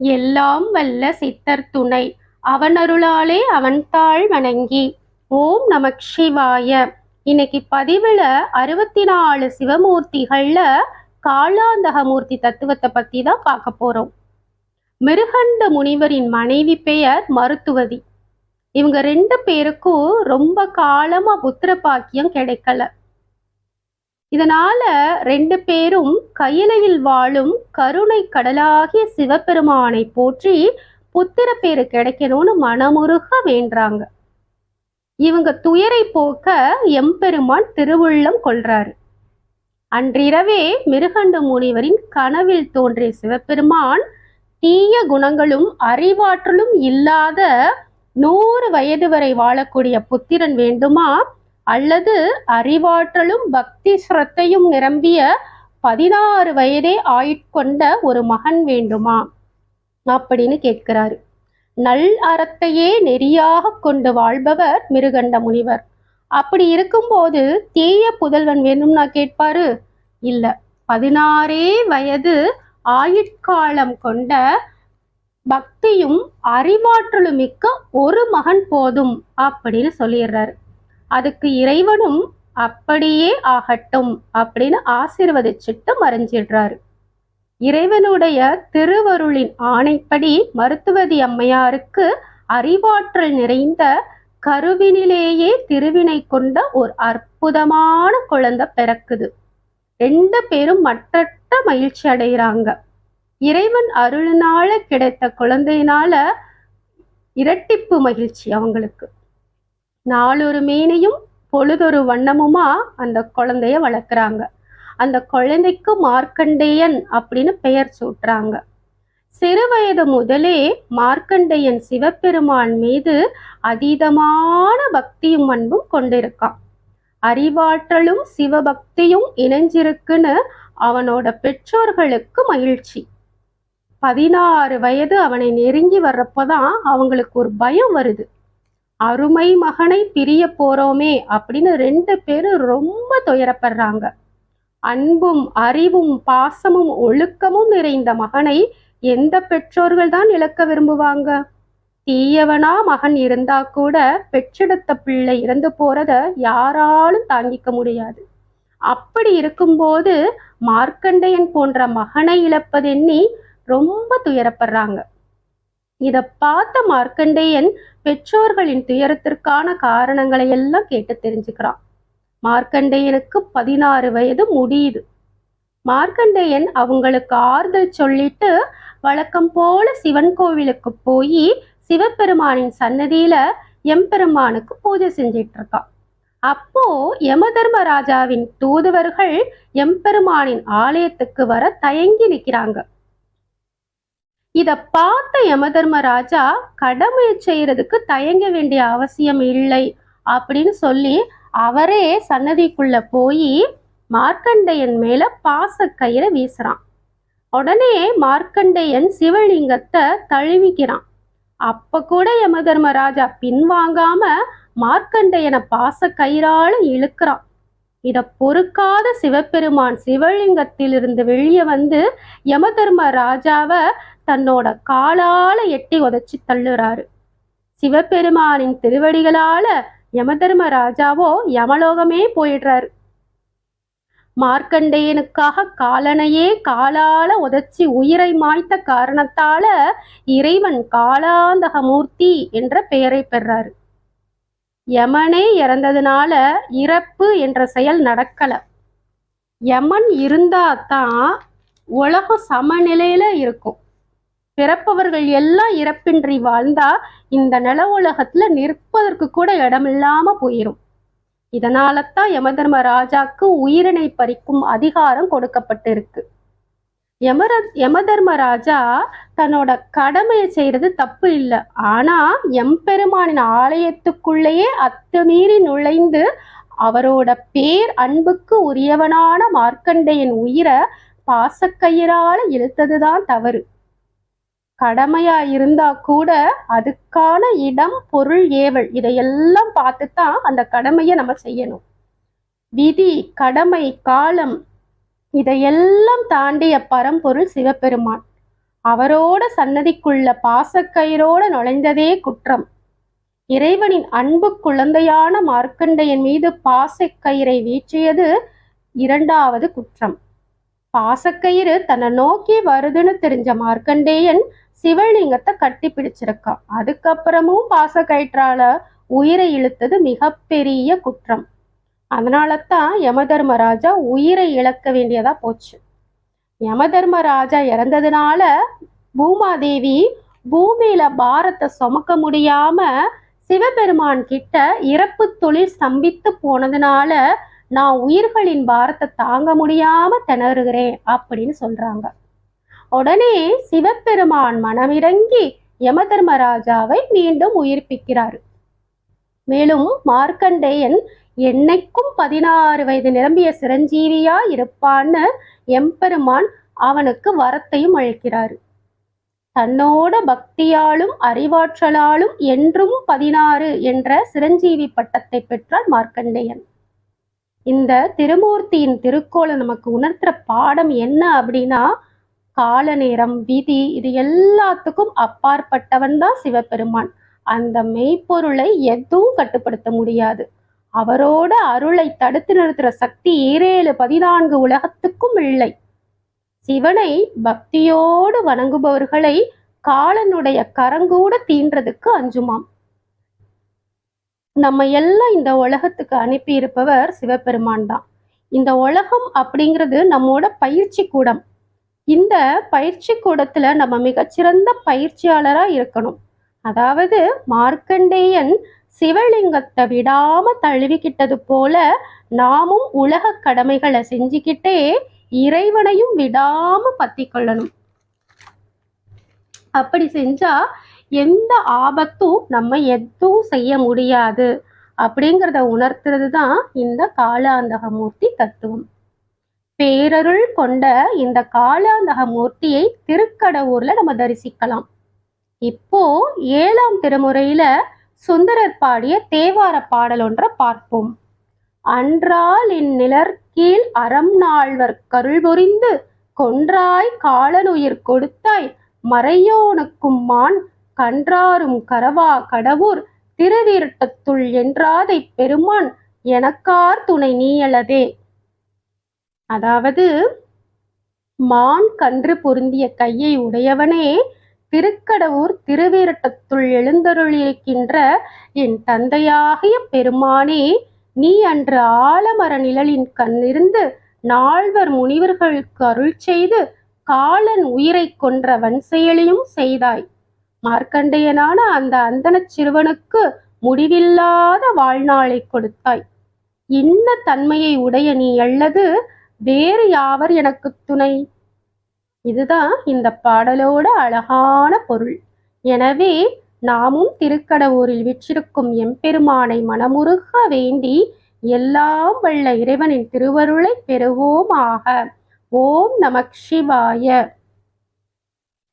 எல்லாம் வல்ல சித்தர் துணை. அவனருளாலே அவன் தாழ் வணங்கி. ஓம் நமக் சிவாய. இன்னைக்கு பதிவுல அறுபத்தி நாலு சிவமூர்த்திகள்ல காளாந்தகமூர்த்தி தத்துவத்தை பற்றி தான் பார்க்க போறோம். மிருகண்ட முனிவரின் மனைவி பெயர் மருத்துவதி. இவங்க ரெண்டு பேருக்கும் ரொம்ப காலமா புத்திர பாக்கியம் கிடைக்கல. இதனால ரெண்டு பேரும் கையிலையில் வாழும் கருணை கடலாகிய சிவபெருமானை போற்றி புத்திர பேரு கிடைக்கணும்னு மனமுருக வேண்டாங்க இவங்க துயரை போக்க எம்பெருமான் திருவுள்ளம் கொள்றாரு. அன்றிரவே மிருகண்ட முனிவரின் கனவில் தோன்றிய சிவபெருமான் தீய குணங்களும் அறிவாற்றலும் இல்லாத நூறு வயது வரை வாழக்கூடிய புத்திரன் வேண்டுமா? அல்லது அறிவாற்றலும் பக்தி ஸ்ரத்தையும் நிரம்பிய பதினாறு வயதே ஆயிட்கொண்ட ஒரு மகன் வேண்டுமா? அப்படின்னு கேட்கிறாரு. நல் அறத்தையே நெறியாக கொண்டு வாழ்பவர் மிருகண்ட முனிவர். அப்படி இருக்கும்போது தீய புதல்வன் வேணும்னா கேட்பாரு? இல்ல. பதினாறே வயது ஆயுட்காலம் கொண்ட பக்தியும் அறிவாற்றலும் மிக்க ஒரு மகன் போதும் அப்படின்னு சொல்லிடுறாரு. அதுக்கு இறைவனும் அப்படியே ஆகட்டும் அப்படின்னு ஆசீர்வதிச்சுட்டு மறைஞ்சிடுறாரு. இறைவனுடைய திருவருளின் ஆணைப்படி மருத்துவதி அம்மையாருக்கு அறிவாற்றல் நிறைந்த கருவினிலேயே திருவினை கொண்ட ஒரு அற்புதமான குழந்தை பிறக்குது. ரெண்டு பேரும் மற்றற்ற மகிழ்ச்சி அடைகிறாங்க. இறைவன் அருளினால கிடைத்த குழந்தையினால இரட்டிப்பு மகிழ்ச்சி அவங்களுக்கு. நாளொரு மீனையும் பொழுதொரு வண்ணமுமா அந்த குழந்தைய வளர்க்குறாங்க. அந்த குழந்தைக்கு மார்க்கண்டேயன் அப்படின்னு பெயர் சூட்டுறாங்க. சிறு வயது முதலே மார்க்கண்டேயன் சிவபெருமான் மீது அதீதமான பக்தியும் அன்பும் கொண்டிருக்கான். அறிவாற்றலும் சிவபக்தியும் இணைஞ்சிருக்குன்னு அவனோட பெற்றோர்களுக்கு மகிழ்ச்சி. பதினாறு வயது அவனை நெருங்கி வர்றப்பதான் அவங்களுக்கு ஒரு பயம் வருது. அருமை மகனை பிரிய போறோமே அப்படின்னு ரெண்டு பேரும் ரொம்ப துயரப்படுறாங்க. அன்பும் அறிவும் பாசமும் ஒழுக்கமும் நிறைந்த மகனை எந்த பெற்றோர்கள் தான் இழக்க விரும்புவாங்க? தீயவனா மகன் இருந்தா கூட பெற்றெடுத்த பிள்ளை இறந்து போறத யாராலும் தாங்கிக்க முடியாது. அப்படி இருக்கும்போது மார்க்கண்டையன் போன்ற மகனை இழப்பதெண்ணி ரொம்ப துயரப்படுறாங்க. இத பார்த்த மார்க்கண்டேயன் பெற்றோர்களின் துயரத்திற்கான காரணங்களை எல்லாம் கேட்டு தெரிஞ்சுக்கிறான். மார்க்கண்டேயனுக்கு பதினாறு வயது முடியுது. மார்க்கண்டேயன் அவங்களுக்கு ஆறுதல் சொல்லிட்டு வழக்கம் போல சிவன் கோவிலுக்கு போய் சிவபெருமானின் சன்னதியில எம்பெருமானுக்கு பூஜை செஞ்சிட்டு இருக்கான். அப்போ யமதர்மராஜாவின் தூதுவர்கள் எம்பெருமானின் ஆலயத்துக்கு வர தயங்கி நிற்கிறாங்க இத பார்த்த யமதர்மராஜா கடமையை செய்யறதுக்கு தயங்க வேண்டிய அவசியம் இல்லை அப்படின்னு சொல்லி அவரே சன்னதிக்குள்ள போய் மார்க்கண்டையன் மேல பாசக்கயிறை வீசுறான். உடனே மார்க்கண்டையன் சிவலிங்கத்தை தழுவிக்கிறான். அப்ப கூட யமதர்மராஜா பின்வாங்காம மார்க்கண்டையனை கயிறால இழுக்கிறான். இத பொறுக்காத சிவபெருமான் சிவலிங்கத்திலிருந்து வெளியே வந்து யமதர்ம ராஜாவை தன்னோட காலால எட்டி உதச்சி தள்ளுறாரு. சிவபெருமானின் திருவடிகளால யமதர்ம ராஜாவோ யமலோகமே போயிடுறாரு. மார்க்கண்டேயனுக்காக காலனையே காலால உதச்சி உயிரை மாய்த்த காரணத்தால இறைவன் காலாந்தகமூர்த்தி என்ற பெயரை பெறாரு. யமனே இறந்ததுனால இறப்பு என்ற செயல் நடக்கல. யமன் இருந்தா தான் உலகம் சமநிலையில இருக்கும். பிறப்பவர்கள் எல்லாம் இறப்பின்றி வாழ்ந்தா இந்த நில உலகத்துல நிற்பதற்கு கூட இடமில்லாம போயிரும். இதனால தான் யமதர்ம ராஜாக்கு உயிரினை பறிக்கும் அதிகாரம் கொடுக்கப்பட்டிருக்கு. யமர யமதர்ம ராஜா தன்னோட கடமையை செய்யறது தப்பு இல்லை. ஆனா எம்பெருமானின் ஆலயத்துக்குள்ளேயே அத்துமீறி நுழைந்து அவரோட பேர் அன்புக்கு உரியவனான மார்க்கண்டையன் உயிரை பாசக்கயிறால இழுத்ததுதான் தவறு. கடமையா இருந்தா கூட அதுக்கான இடம் பொருள் ஏவல் இதையெல்லாம் பார்த்து தான் அந்த கடமையை நம்ம செய்யணும். விதி கடமை காலம் இதையெல்லாம் தாண்டிய பரம்பொருள் சிவபெருமான். அவரோட சன்னதிக்குள்ள பாசக்கயிரோட நுழைந்ததே குற்றம். இறைவனின் அன்பு குழந்தையான மார்க்கண்டையன் மீது பாசக்கயிறை வீச்சியது இரண்டாவது குற்றம். பாசக்கயிறு தன்னை நோக்கி வருதுன்னு தெரிஞ்ச மார்க்கண்டேயன் சிவலிங்கத்தை கட்டி பிடிச்சிருக்கான். அதுக்கப்புறமும் பாசக்கயிற்றால உயிரை இழுத்தது மிகப்பெரிய குற்றம். அதனால தான் யமதர்மராஜா உயிரை இழக்க வேண்டியதா போச்சு. யமதர்மராஜா இறந்ததுனால பூமாதேவி பூமியில பாரத்தை சுமக்க முடியாம சிவபெருமான் கிட்ட இறப்பு தொழில் ஸ்தம்பித்து போனதுனால நான் உயிர்களின் பாரத்தை தாங்க முடியாம திணறுகிறேன் அப்படின்னு சொல்றாங்க. உடனே சிவபெருமான் மனமிறங்கி யமதர்மராஜாவை மீண்டும் உயிர்ப்பிக்கிறார். மேலும் மார்க்கண்டேயன் என்னைக்கும் பதினாறு வயது நிரம்பிய சிரஞ்சீவியா இருப்பான்னு எம்பெருமான் அவனுக்கு வரத்தையும் அளிக்கிறார். தன்னோட பக்தியாலும் அறிவாற்றலாலும் என்றும் பதினாறு என்ற சிரஞ்சீவி பட்டத்தை பெற்றார் மார்க்கண்டேயன். இந்த திருமூர்த்தியின் திருக்கோளை நமக்கு உணர்த்துற பாடம் என்ன அப்படின்னா கால நேரம் விதி இது எல்லாத்துக்கும் அப்பாற்பட்டவன் தான் சிவபெருமான். அந்த மெய்ப்பொருளை எதுவும் கட்டுப்படுத்த முடியாது. அவரோட அருளை தடுத்து நிறுத்துற சக்தி ஈரேழு பதினான்கு உலகத்துக்கும் இல்லை. சிவனை பக்தியோடு வணங்குபவர்களை காலனுடைய கரங்கூட தீன்றதுக்கு அஞ்சுமாம். நம்ம எல்லாம் இந்த உலகத்துக்கு அனுப்பி இருப்பவர் சிவபெருமான் தான். இந்த உலகம் அப்படிங்கிறது நம்மோட பயிற்சி கூடம். இந்த பயிற்சி கூடத்தில் நம்ம மிகச்சிறந்த பயிற்சியாளராக இருக்கணும். அதாவது மார்க்கண்டேயன் சிவலிங்கத்தை விடாம தழுவிக்கிட்டது போல நாமும் உலக கடமைகளை செஞ்சுக்கிட்டே இறைவனையும் விடாம பத்தி கொள்ளணும். அப்படி செஞ்சா எந்த ஆபத்தும் நம்ம எதுவும் செய்ய முடியாது. அப்படிங்கிறத உணர்த்துறது தான் இந்த காலாந்தக மூர்த்தி தத்துவம். பேரருள் கொண்ட இந்த காலாந்தக மூர்த்தியை திருக்கடவுர்ல நம்ம தரிசிக்கலாம். இப்போ ஏழாம் திருமுறையில சுந்தரர் பாடிய தேவார பாடல் ஒன்றை பார்ப்போம். அன்றால் இந்நிலர் கீழ் அறம் நாள்வர் கருள் பொறிந்து கொன்றாய் காலனுயிர் கொடுத்தாய் மறையோனுக்கும் மான் கன்றாரும் கரவா கடவுர் திருவீரட்டத்துள் என்றாதை பெருமான் எனக்கார் துணை நீயலதே அதாவது மான் கன்று பொருந்திய கையை உடையவனே திருக்கடவுர் திருவிரட்டத்துள் எழுந்தருளியிருக்கின்ற என் தந்தையாகிய பெருமானே நீ அன்று ஆலமர நிழலின் கண்ணிருந்து நால்வர் முனிவர்களுக்கு அருள் செய்து காலன் உயிரை கொன்ற வன்செயலையும் செய்தாய். மார்க்கண்டேயனான அந்த அந்தன சிறுவனுக்கு முடிவில்லாத வாழ்நாளை கொடுத்தாய். இன்ன தன்மையை உடைய நீ அல்லது வேறு யாவர் எனக்கு துணை? இதுதான் இந்த பாடலோட அழகான பொருள். எனவே நாமும் திருக்கடவுரில் விற்றிருக்கும் எம்பெருமானை மனமுருக வேண்டி எல்லாம் வல்ல இறைவனின் திருவருளை பெறுவோமாக. ஓம் நமக் சிவாய.